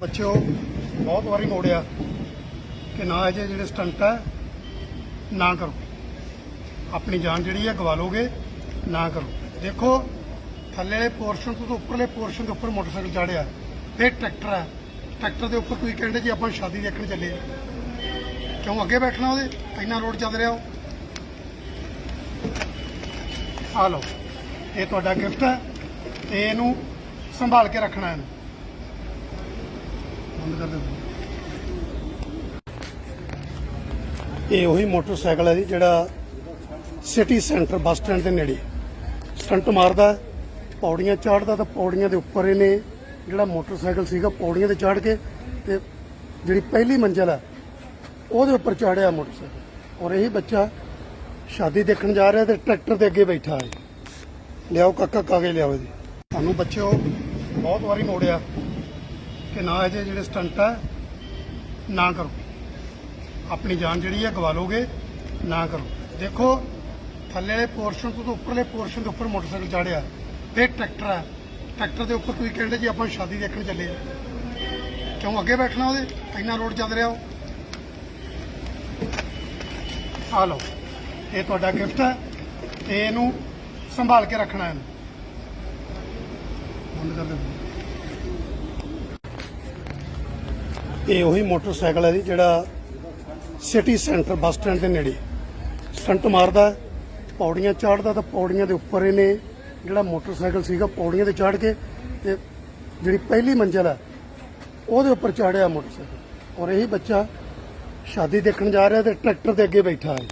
ਬੱਚਿਓ ਬਹੁਤ ਵਾਰੀ ਮੋੜਿਆ ਕਿ ਨਾ ਇਹ ਜਿਹੜੇ ਸਟੰਟ ਹੈ, ਨਾ ਕਰੋ। ਆਪਣੀ ਜਾਨ ਜਿਹੜੀ ਹੈ ਗਵਾ ਲੋਗੇ ਨਾ ਕਰੋ। ਦੇਖੋ, ਥੱਲੇ ਪੋਰਸ਼ਨ ਤੋਂ ਉੱਪਰਲੇ ਪੋਰਸ਼ਨ ਦੇ ਉੱਪਰ ਮੋਟਰਸਾਈਕਲ ਚਾੜਿਆ ਫਿਰ ਟਰੈਕਟਰ ਹੈ। ਟਰੈਕਟਰ ਦੇ ਉੱਪਰ ਤੁਸੀਂ ਕਹਿੰਦੇ ਜੀ ਆਪਾਂ ਸ਼ਾਦੀ ਦੇਖਣ ਚੱਲੇ ਕਿਉਂ ਅੱਗੇ ਬੈਠਣਾ ਉਹਦੇ? ਇੰਨਾ ਰੋਡ ਚੱਲ ਰਿਹਾ ਉਹ। ਆ ਲਓ, ਇਹ ਤੁਹਾਡਾ ਗਿਫਟ ਹੈ। ਤੇ ਇਹਨੂੰ ਸੰਭਾਲ ਕੇ ਰੱਖਣਾ ਇਹਨੂੰ। ਬੰਦ ਕਰ ਦਿਓ ਇਹ ਉਹੀ ਮੋਟਰਸਾਈਕਲ ਹੈ ਜੀ ਜਿਹੜਾ ਸਿਟੀ ਸੈਂਟਰ ਬੱਸ ਸਟੈਂਡ ਦੇ ਨੇੜੇ। ਸਟੰਟ ਮਾਰਦਾ ਪੌੜੀਆਂ ਚੜ੍ਹਦਾ ਤਾਂ ਪੌੜੀਆਂ ਦੇ ਉੱਪਰ ਇਹਨੇ ਜਿਹੜਾ ਮੋਟਰਸਾਈਕਲ ਸੀਗਾ ਪੌੜੀਆਂ ਤੇ ਚੜ੍ਹ ਕੇ ਤੇ ਜਿਹੜੀ ਪਹਿਲੀ ਮੰਜ਼ਲ ਹੈ, ਉਹਦੇ ਉੱਪਰ ਚੜ੍ਹਿਆ ਮੋਟਰਸਾਈਕਲ। ਔਰ ਇਹ ਬੱਚਾ ਸ਼ਾਦੀ ਦੇਖਣ ਜਾ ਰਿਹਾ ਤੇ ਟਰੈਕਟਰ ਦੇ ਅੱਗੇ ਬੈਠਾ ਹੈ। ਲਿਆਓ ਕਾਕਾ ਕਾਗੇ ਲਿਆਓ ਜੀ ਤੁਹਾਨੂੰ ਬੱਚਿਓ, ਬਹੁਤ ਵਾਰੀ ਮੋੜਿਆ। ਕਿ ਨਾ ਇਹ ਜਿਹੇ ਜਿਹੜੇ ਸਟੰਟ ਹੈ ਨਾ ਕਰੋ। ਆਪਣੀ ਜਾਨ ਜਿਹੜੀ ਹੈ ਗਵਾ ਲੋਗੇ ਨਾ ਕਰੋ। ਦੇਖੋ, ਥੱਲੇ ਵਾਲੇ ਪੋਰਸ਼ਨ ਤੋਂ ਉੱਪਰਲੇ ਪੋਰਸ਼ਨ ਦੇ ਉੱਪਰ ਮੋਟਰਸਾਈਕਲ ਚਾੜਿਆ। ਫਿਰ ਟਰੈਕਟਰ ਹੈ ਟਰੈਕਟਰ ਦੇ ਉੱਪਰ ਤੁਸੀਂ ਕਹਿੰਦੇ ਜੀ ਆਪਾਂ ਸ਼ਾਦੀ ਦੇਖਣ ਚੱਲੇ ਹਾਂ। ਕਿਉਂ ਅੱਗੇ ਬੈਠਣਾ ਉਹਦੇ? ਇੰਨਾ ਰੋਡ ਚੱਲ ਰਿਹਾ ਉਹ। ਆ ਲਓ, ਇਹ ਤੁਹਾਡਾ ਗਿਫਟ ਹੈ ਤੇ ਇਹਨੂੰ ਸੰਭਾਲ ਕੇ ਰੱਖਣਾ ਇਹਨੂੰ। ਬੰਦ ਕਰ ਦਿਓ ਇਹ ਉਹੀ ਮੋਟਰਸਾਈਕਲ ਹੈ ਜੀ ਜਿਹੜਾ ਸਿਟੀ ਸੈਂਟਰ ਬੱਸ ਸਟੈਂਡ ਦੇ ਨੇੜੇ। ਸਟੰਟ ਮਾਰਦਾ ਪੌੜੀਆਂ ਚੜ੍ਹਦਾ ਤਾਂ ਪੌੜੀਆਂ ਦੇ ਉੱਪਰ ਇਹਨੇ ਜਿਹੜਾ ਮੋਟਰਸਾਈਕਲ ਸੀਗਾ ਪੌੜੀਆਂ ਤੇ ਚੜ੍ਹ ਕੇ ਤੇ ਜਿਹੜੀ ਪਹਿਲੀ ਮੰਜ਼ਲ ਹੈ, ਉਹਦੇ ਉੱਪਰ ਚੜ੍ਹਿਆ ਮੋਟਰਸਾਈਕਲ। ਔਰ ਇਹੀ ਬੱਚਾ ਸ਼ਾਦੀ ਦੇਖਣ ਜਾ ਰਿਹਾ ਤੇ ਟਰੈਕਟਰ ਦੇ ਅੱਗੇ ਬੈਠਾ ਹੈ।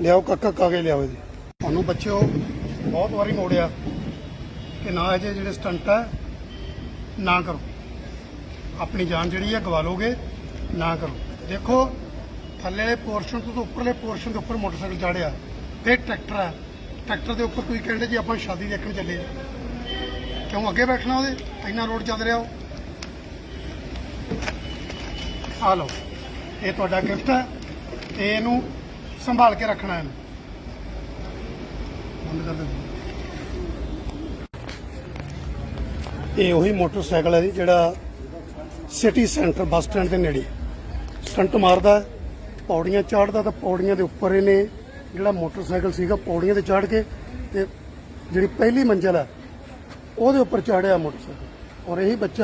ਲਿਆਓ ਕਾਕਾ, ਕਾਗੇ ਲਿਆਓ ਜੀ ਤੁਹਾਨੂੰ ਬੱਚਿਓ ਬਹੁਤ ਵਾਰੀ ਮੋੜਿਆ ਕਿ ਨਾ ਇਹ ਜਿਹੇ ਜਿਹੜੇ ਸਟੰਟ ਹੈ, ਨਾ ਕਰੋ। ਆਪਣੀ ਜਾਨ ਜਿਹੜੀ ਹੈ ਗਵਾ ਲੋਗੇ ਨਾ ਕਰੋ। ਦੇਖੋ, ਥੱਲੇ ਵਾਲੇ ਪੋਰਸ਼ਨ ਤੋਂ ਉੱਪਰਲੇ ਪੋਰਸ਼ਨ ਦੇ ਉੱਪਰ ਮੋਟਰਸਾਈਕਲ ਚਾੜਿਆ ਫਿਰ ਟਰੈਕਟਰ ਹੈ ਟਰੈਕਟਰ ਦੇ ਉੱਪਰ ਤੁਸੀਂ ਕਹਿੰਦੇ ਜੀ ਆਪਾਂ ਸ਼ਾਦੀ ਦੇਖਣ ਚੱਲੇ ਕਿਉਂ ਅੱਗੇ ਬੈਠਣਾ ਉਹਦੇ? ਇੰਨਾ ਰੋਡ ਚੱਲ ਰਿਹਾ ਉਹ। ਆ ਲਓ, ਇਹ ਤੁਹਾਡਾ ਗਿਫਟ ਹੈ ਤੇ ਇਹਨੂੰ ਸੰਭਾਲ ਕੇ ਰੱਖਣਾ ਇਹਨੂੰ। ਬੰਦ ਕਰ ਦਿਓ। ਇਹ ਉਹੀ ਮੋਟਰਸਾਈਕਲ ਹੈ ਜੀ ਜਿਹੜਾ ਸਿਟੀ ਸੈਂਟਰ ਬੱਸ ਸਟੈਂਡ ਦੇ ਨੇੜੇ। ਸਟੰਟ ਮਾਰਦਾ ਪੌੜੀਆਂ ਚੜ੍ਹਦਾ ਤਾਂ ਪੌੜੀਆਂ ਦੇ ਉੱਪਰ ਇਹਨੇ ਜਿਹੜਾ ਮੋਟਰਸਾਈਕਲ ਸੀਗਾ ਪੌੜੀਆਂ ਤੇ ਚੜ੍ਹ ਕੇ ਤੇ ਜਿਹੜੀ ਪਹਿਲੀ ਮੰਜ਼ਲ ਹੈ, ਉਹਦੇ ਉੱਪਰ ਚੜ੍ਹਿਆ ਮੋਟਰਸਾਈਕਲ। ਔਰ ਇਹੀ ਬੱਚਾ